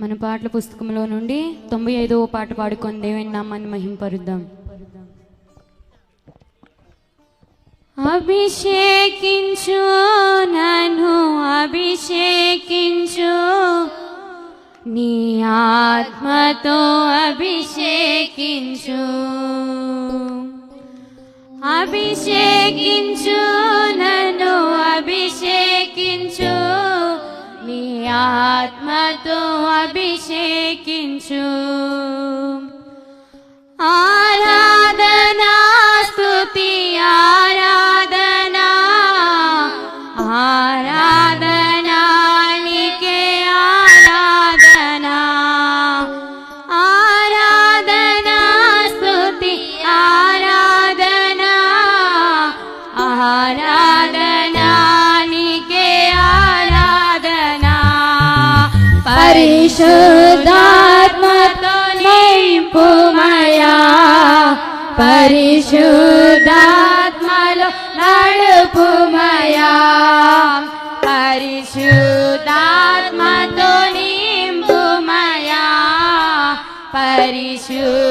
మన పాటల పుస్తకంలో నుండి తొంభై ఐదవ పాట పాడుకొని దేవుని నామాన్ని మహింపరుద్దాం. అభిషేకించు నను అభిషేకించు. నీ ఆత్మతో అభిషేకించు. అభిషేకించు నన్ను అభిషేకించు. ఆత్మతో అభిషేకించు ఆరా परिशुदात् पुमया परिशुद्धात्मलो भुमया परिशुदात् मधुनि भुमाया परिशुदात्मलो